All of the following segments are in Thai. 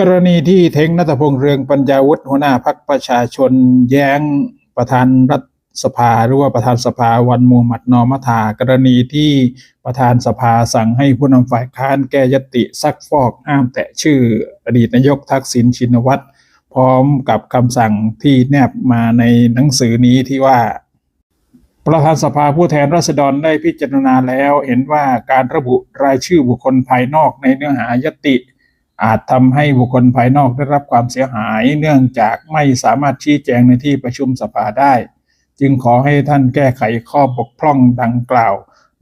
กรณีที่เทงนัตพงษ์เรืองปัญญาวุฒิหัวหน้าพักประชาชนแย้งประธานรัฐสภาหรือว่าประธานสภาวันมูฮัมหมัดนอมัทากรณีที่ประธานสภาสั่งให้ผู้นำฝ่ายค้านแก้ยติซักฟอกห้ามแตะชื่ออดีตนายกทักษิณชินวัตรพร้อมกับคำสั่งที่แนบมาในหนังสือนี้ที่ว่า ประธานสภาผู้แทนราษฎรได้พิจารณาแล้วเห็นว่าการระบุรายชื่อบุคคลภายนอกในเนื้อหายติ อาจทำให้บุคคลภายนอกได้รับความเสียหาย เนื่องจากไม่สามารถชี้แจงในที่ประชุมสภาได้ จึงขอให้ท่านแก้ไขข้อบกพร่องดังกล่าว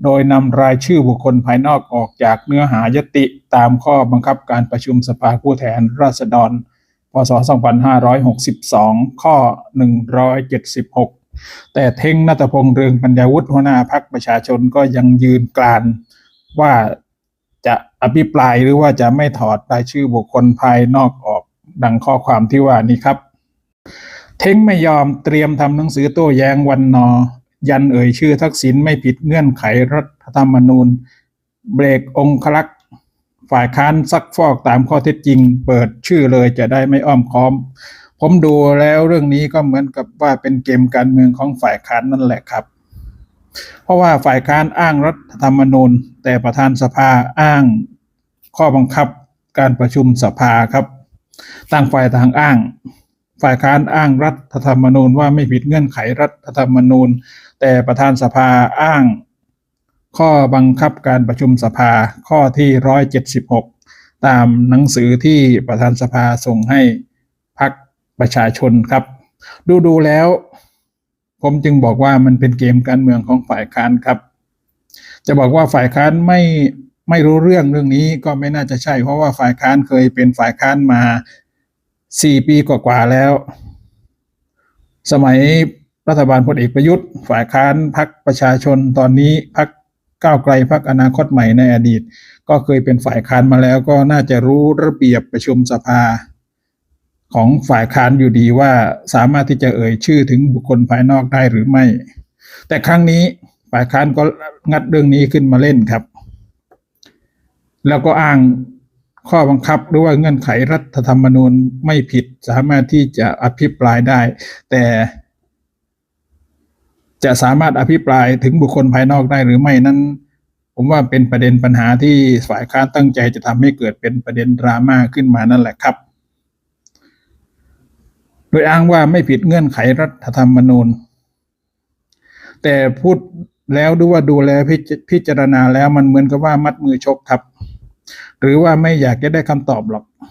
โดยนำรายชื่อบุคคลภายนอกออกจากเนื้อหายติตามข้อบังคับการประชุมสภาผู้แทนราษฎร พศ 2562 ข้อ 176 แต่เท่งนัตพงษ์เรืองปัญญาวุฒิหัวหน้าพักประชาชนก็ยังยืนกรานว่า จะอภิปรายหรือว่าจะไม่ถอดรายชื่อบุคคลภายนอกออกดังข้อความที่ว่านี้ครับ เท้งไม่ยอมเตรียมทำหนังสือโต้แย้งวันนอ ยันเอ่ยชื่อทักษิณไม่ผิดเงื่อนไขรัฐธรรมนูญ เบรกองคลักษ์ฝ่ายค้านซักฟอกตามข้อเท็จจริง เปิดชื่อเลยจะได้ไม่อ้อมค้อม ผมดูแล้วเรื่องนี้ก็เหมือนกับว่าเป็นเกมการเมืองของฝ่ายค้านนั่นแหละครับ เพราะว่าฝ่ายค้านอ้างรัฐธรรมนูญ แต่ประธานสภาอ้าง ข้อบังคับการประชุมสภาครับต่างฝ่ายต่างอ้าง ฝ่ายค้านอ้างรัฐธรรมนูญว่าไม่ผิดเงื่อนไขรัฐธรรมนูญ แต่ประธานสภาอ้าง ข้อบังคับการประชุมสภาข้อที่ 176 ตามหนังสือที่ประธานสภาส่งให้พักประชาชนครับ ดูดูแล้ว ผมจึงบอกว่ามันเป็นเกมการเมืองของฝ่ายค้านครับ จะบอกว่าฝ่ายค้านไม่ไม่รู้เรื่องเรื่องนี้ก็ไม่น่าจะใช่ เพราะว่าฝ่ายค้านเคยเป็นฝ่ายค้านมาสี่ปีกว่าๆแล้ว สมัยรัฐบาลพลเอกประยุทธ์ ฝ่ายค้านพักประชาชนตอนนี้พักก้าวไกลพักอนาคตใหม่ในอดีต ก็เคยเป็นฝ่ายค้านมาแล้ว ก็น่าจะรู้ระเบียบประชุมสภา ของฝ่ายค้านอยู่ดีว่าสามารถที่จะเอ่ยชื่อถึงบุคคลภายนอกได้หรือไม่ แต่ครั้งนี้ ฝ่ายค้านก็งัดเรื่องนี้ขึ้นมาเล่นครับ แล้วก็อ้างข้อบังคับหรือว่าเงื่อนไขรัฐธรรมนูญไม่ผิดสามารถที่จะอภิปรายได้ แต่จะสามารถอภิปรายถึงบุคคลภายนอกได้หรือไม่นั้น ผมว่าเป็นประเด็นปัญหาที่ฝ่ายค้านตั้งใจจะทำให้เกิดเป็นประเด็นดราม่าขึ้นมานั่นแหละครับ โดยอ้างว่าไม่ผิดเงื่อนไขรัฐธรรมนูญ แต่พูด แล้วดูว่าดูแลพพิจารณาแล้วมันเหมือนกับว่ามัดมือชกครับ หรือว่าไม่อยากจะได้คำตอบหรอก